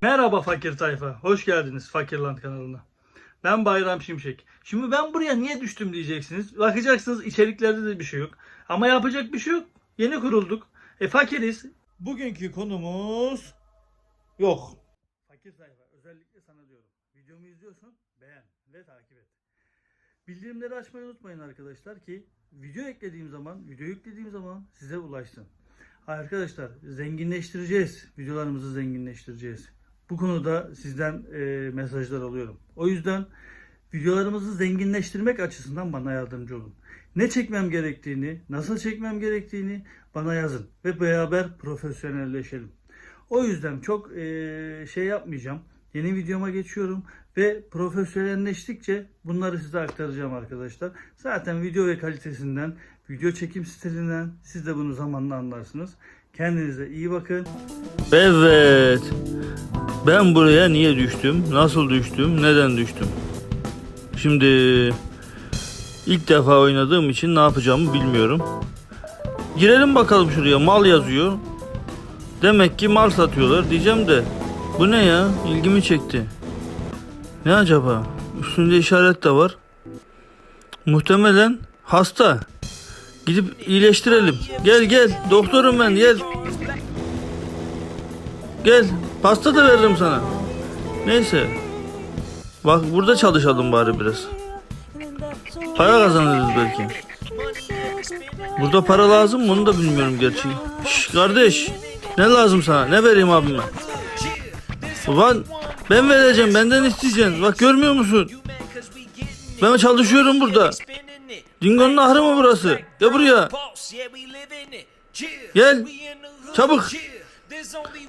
Merhaba fakir tayfa. Hoş geldiniz Fakirland kanalına. Ben Bayram Şimşek. Şimdi ben buraya niye düştüm diyeceksiniz. Bakacaksınız içeriklerde de bir şey yok. Ama yapacak bir şey yok. Yeni kurulduk. E fakiriz. Bugünkü konumuz yok. Fakir tayfa özellikle sana diyorum. Videomu izliyorsan beğen ve takip et. Bildirimleri açmayı unutmayın arkadaşlar ki video eklediğim zaman, video yüklediğim zaman size ulaşsın. Arkadaşlar zenginleştireceğiz. Videolarımızı zenginleştireceğiz. Bu konuda sizden e, mesajlar alıyorum. O yüzden videolarımızı zenginleştirmek açısından bana yardımcı olun. Ne çekmem gerektiğini, nasıl çekmem gerektiğini bana yazın ve beraber profesyonelleşelim. O yüzden çok e, şey yapmayacağım. Yeni videoma geçiyorum ve profesyonelleştikçe bunları size aktaracağım arkadaşlar. Zaten video ve kalitesinden, video çekim stilinden siz de bunu zamanla anlarsınız. Kendinize iyi bakın. Evet. Ben buraya niye düştüm? Nasıl düştüm? Neden düştüm? Şimdi ilk defa oynadığım için ne yapacağımı bilmiyorum. Girelim bakalım şuraya. Mal yazıyor. Demek ki mal satıyorlar diyeceğim de. Bu ne ya? İlgimi çekti. Ne acaba? Üstünde işaret de var. Muhtemelen hasta. Gidip iyileştirelim. Gel gel. Doktorum ben gel. Gel. Pasta da veririm sana. Neyse. Bak burada çalışalım bari biraz. Para kazanırız belki. Burada para lazım mı onu da bilmiyorum gerçi. Şş, kardeş. Ne lazım sana? Ne vereyim abime? Ulan ben vereceğim. Benden isteyeceksin. Bak görmüyor musun? Ben çalışıyorum burada. Dingo'nun ahırı mı burası? Gel buraya. Gel. Çabuk.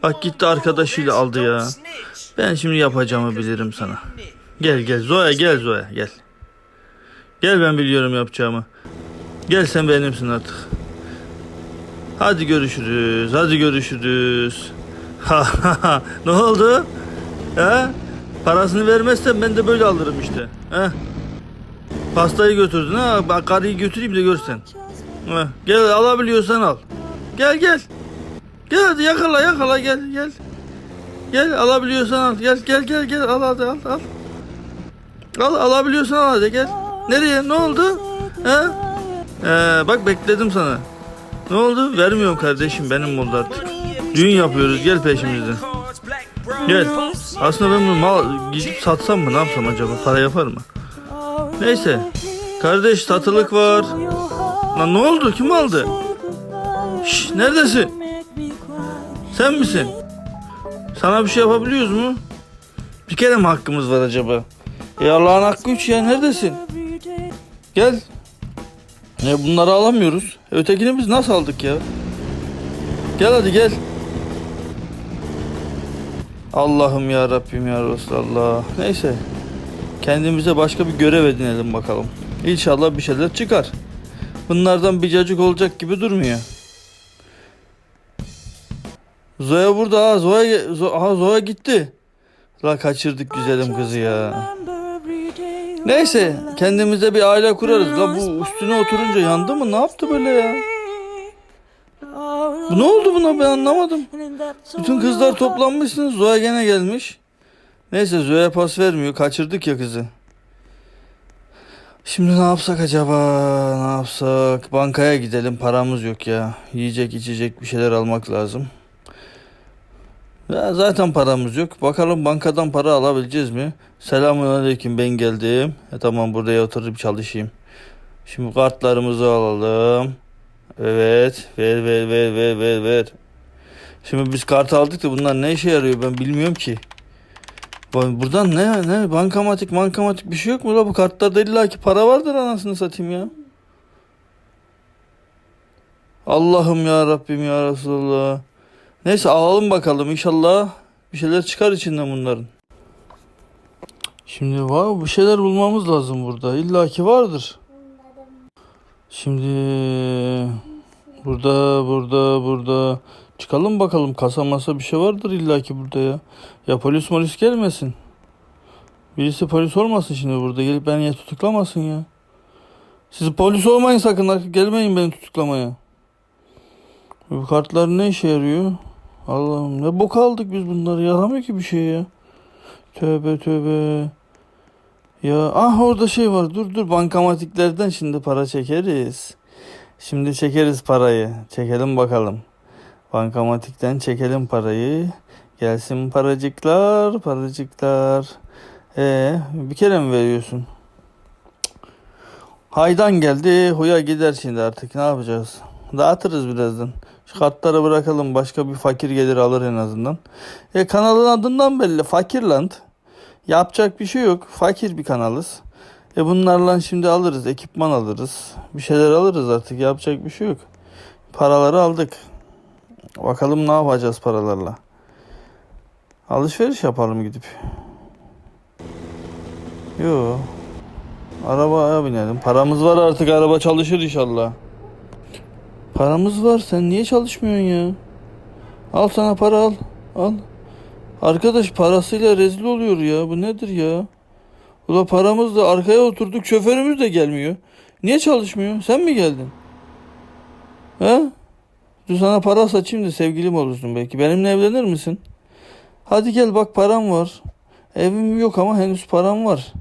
Bak gitti arkadaşıyla aldı ya. Ben şimdi yapacağımı bilirim sana. Gel gel Zoya gel Zoya gel. Gel ben biliyorum yapacağımı. Gel sen benimsin artık. Hadi görüşürüz. Hadi görüşürüz. Ha ha ha. Ne oldu? Ha? Parasını vermezsen ben de böyle alırım işte. Ha? Pastayı götürdün ha. Bak karıyı götüreyim de görsen. Ha. Gel alabiliyorsan al. Gel gel. Gel hadi yakala yakala gel gel. Gel alabiliyorsan al. Gel gel gel gel al hadi al al. Al alabiliyorsan al hadi gel. Nereye ne oldu? He? Ee, bak bekledim sana. Ne oldu? Vermiyorum kardeşim benim oldu artık. Düğün yapıyoruz gel peşimizden. Gel. Aslında ben bunu mal gidip satsam mı ne yapsam acaba? Para yapar mı? Neyse. Kardeş satılık var. Lan ne oldu? Kim aldı? Şş, neredesin? Sen misin? Sana bir şey yapabiliyoruz mu? Bir kere mi hakkımız var acaba? E Allah'ın hakkı üç ya neredesin? Gel. Ne bunları alamıyoruz. Ötekini biz nasıl aldık ya? Gel hadi gel. Allah'ım ya Rabbim ya Resulallah. Neyse. Kendimize başka bir görev edinelim bakalım. İnşallah bir şeyler çıkar. Bunlardan bir cacık olacak gibi durmuyor. Zoya burada ha. Zoya, Zo- aha, Zoya gitti. La kaçırdık güzelim kızı ya. Neyse kendimize bir aile kurarız. La bu üstüne oturunca yandı mı? Ne yaptı böyle ya? Bu ne oldu buna ben anlamadım. Bütün kızlar toplanmışsınız. Zoya gene gelmiş. Neyse Zoya pas vermiyor. Kaçırdık ya kızı. Şimdi ne yapsak acaba? Ne yapsak? Bankaya gidelim. Paramız yok ya. Yiyecek içecek bir şeyler almak lazım. Ya zaten paramız yok. Bakalım bankadan para alabileceğiz mi? Selamun aleyküm ben geldim. E, tamam buraya oturup çalışayım. Şimdi kartlarımızı alalım. Evet. Ver ver ver ver ver ver. Şimdi biz kart aldık da bunlar ne işe yarıyor ben bilmiyorum ki. Bu- Buradan ne ne bankamatik bankamatik bir şey yok mu la bu kartlarda illa ki para vardır anasını satayım ya. Allah'ım ya Rabbim ya Resulallah. Neyse alalım bakalım inşallah bir şeyler çıkar içinden bunların. Şimdi var bir şeyler bulmamız lazım burada. İlla ki vardır. Şimdi burada burada burada çıkalım bakalım kasa masa bir şey vardır illa ki burada ya. Ya polis polis gelmesin. Birisi polis olmasın şimdi burada gelip beni ya tutuklamasın ya. Siz polis olmayın sakın gelmeyin beni tutuklamaya. Bu kartlar ne işe yarıyor? Allah'ım ne bok aldık biz bunları yaramıyor ki bir şey ya. Tövbe tövbe. Ya ah orada şey var dur dur bankamatiklerden şimdi para çekeriz. Şimdi çekeriz parayı. Çekelim bakalım. Bankamatikten çekelim parayı. Gelsin paracıklar paracıklar. Ee, bir kere mi veriyorsun? Haydan geldi. Huya gider şimdi artık. Ne yapacağız? Dağıtırız birazdan. Şu kartları bırakalım. Başka bir fakir gelir alır en azından. E kanalın adından belli. Fakirland. Yapacak bir şey yok. Fakir bir kanalız. E bunlarla şimdi alırız. Ekipman alırız. Bir şeyler alırız artık. Yapacak bir şey yok. Paraları aldık. Bakalım ne yapacağız paralarla. Alışveriş yapalım gidip. Yo. Arabaya binelim. Paramız var artık. Araba çalışır inşallah. Paramız var. Sen niye çalışmıyorsun ya? Al sana para al. Al. Arkadaş parasıyla rezil oluyor ya. Bu nedir ya? Ula paramız da arkaya oturduk. Şoförümüz de gelmiyor. Niye çalışmıyor? Sen mi geldin? He? Dur sana para saçayım da sevgilim olursun belki. Benimle evlenir misin? Hadi gel bak param var. Evim yok ama henüz param var.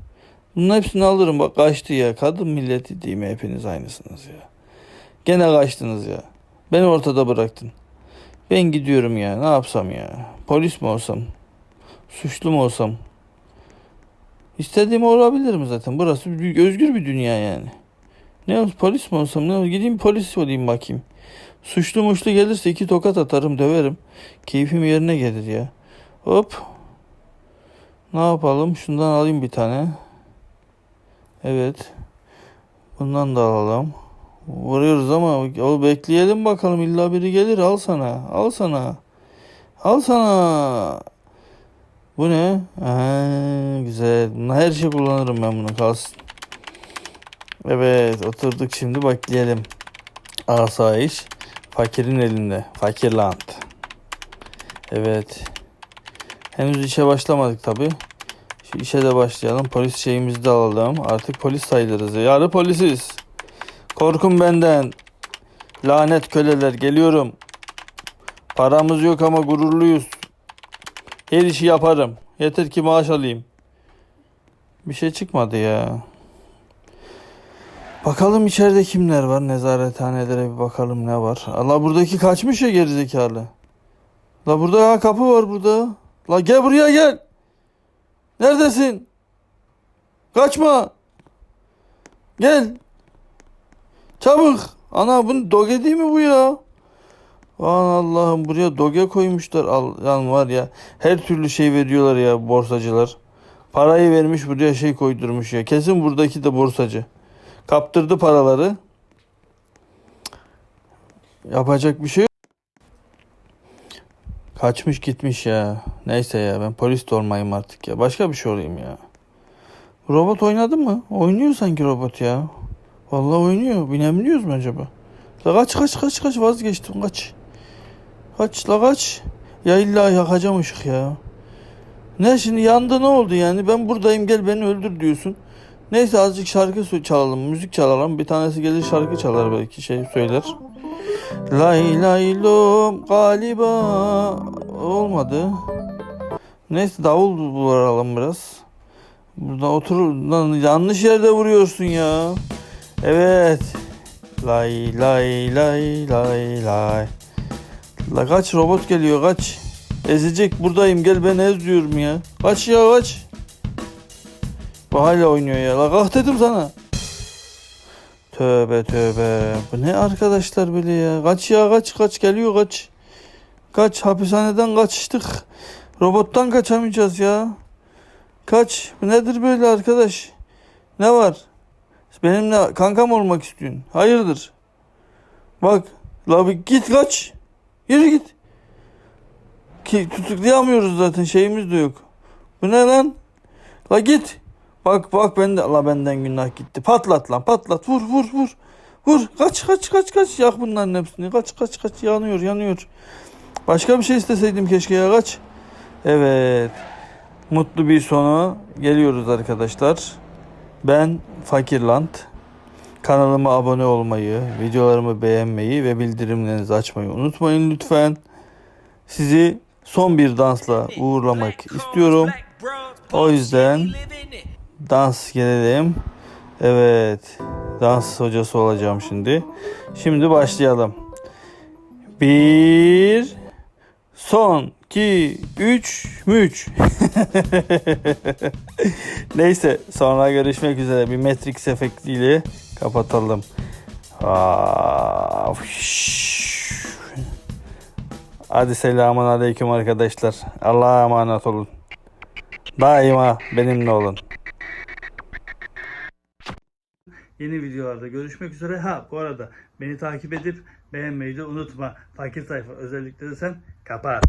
Bunun hepsini alırım. Bak kaçtı ya. Kadın milleti değil mi? Hepiniz aynısınız ya. Gene kaçtınız ya. Beni ortada bıraktın. Ben gidiyorum ya. Ne yapsam ya? Polis mi olsam? Suçlu mu olsam? İstediğim olabilirim zaten. Burası bir, özgür bir dünya yani. Ne olsun polis mi olsam? Ne olsun? Gideyim polis olayım bakayım. Suçlu muşlu gelirse iki tokat atarım döverim. Keyfim yerine gelir ya. Hop. Ne yapalım? Şundan alayım bir tane. Evet. Bundan da alalım. Vuruyoruz ama o bekleyelim bakalım illa biri gelir al sana al sana al sana bu ne Aa, güzel her şey kullanırım ben bunu kalsın. Evet oturduk. Şimdi bekleyelim asayiş fakirin elinde. Fakirland evet. Henüz işe başlamadık tabi şu işe de başlayalım. Polis şeyimizi de alalım. Artık polis sayılırız. Yarı polisiz. Korkun benden. Lanet köleler geliyorum. Paramız yok ama gururluyuz. Her işi yaparım. Yeter ki maaş alayım. Bir şey çıkmadı ya. Bakalım içeride kimler var? Nezarethanelere bir bakalım ne var. Allah buradaki kaçmış ya gerizekalı. La burada ha, kapı var burada. La gel buraya gel. Neredesin? Kaçma. Gel. Çabuk. Ana bu doge değil mi bu ya? Aman Allah'ım buraya doge koymuşlar. Al, lan var ya her türlü şey veriyorlar ya borsacılar. Parayı vermiş buraya şey koydurmuş ya. Kesin buradaki de borsacı. Kaptırdı paraları. Yapacak bir şey. Kaçmış gitmiş ya. Neyse ya ben polis de olmayayım artık ya. Başka bir şey olayım ya. Robot oynadı mı? Oynuyor sanki robot ya. Vallahi oynuyor. Binebiliyoruz mu acaba? La kaç kaç kaç kaç vazgeçtim kaç. Kaç la kaç. Ya illa yakacağım ışık ya. Ne şimdi yandı ne oldu yani? Ben buradayım gel beni öldür diyorsun. Neyse azıcık şarkı çalalım, müzik çalalım. Bir tanesi gelir şarkı çalar belki şey söyler. Lay lay lom galiba olmadı. Neyse davul vuralım biraz. Burada otur lan yanlış yerde vuruyorsun ya. Evet. Lay lay lay lay lay. La kaç robot geliyor kaç. Ezecek buradayım gel ben ez diyorum ya. Kaç ya kaç. Bu hala oynuyor ya. La kalk dedim sana. Tövbe tövbe. Bu ne arkadaşlar böyle ya. Kaç ya kaç kaç geliyor kaç. Kaç hapishaneden kaçtık. Robottan kaçamayacağız ya. Kaç. Bu nedir böyle arkadaş? Ne var? Benimle kankam olmak istiyorsun. Hayırdır? Bak. La git kaç. Yürü git. Ki tutuklayamıyoruz zaten. Şeyimiz de yok. Bu ne lan? La git. Bak bak ben de la benden günah gitti. Patlat lan patlat. Vur vur vur. Vur. Kaç kaç kaç kaç. Yak bunların hepsini. Kaç kaç kaç. Yanıyor yanıyor. Başka bir şey isteseydim keşke ya kaç. Evet. Mutlu bir sonu geliyoruz arkadaşlar. Ben Fakirland. Kanalıma abone olmayı, videolarımı beğenmeyi ve bildirimlerinizi açmayı unutmayın lütfen. Sizi son bir dansla uğurlamak istiyorum. O yüzden dans gelelim. Evet. Dans hocası olacağım şimdi. Şimdi başlayalım. Bir son 2 3 müç. Neyse sonra görüşmek üzere. Bir Matrix efektiyle kapatalım. Aa. Hadi selamun aleyküm arkadaşlar. Allah'a emanet olun. Daima benimle olun. Yeni videolarda görüşmek üzere. Ha bu arada beni takip edip beğenmeyi de unutma. Fakir tayfa özellikleri sen kapat.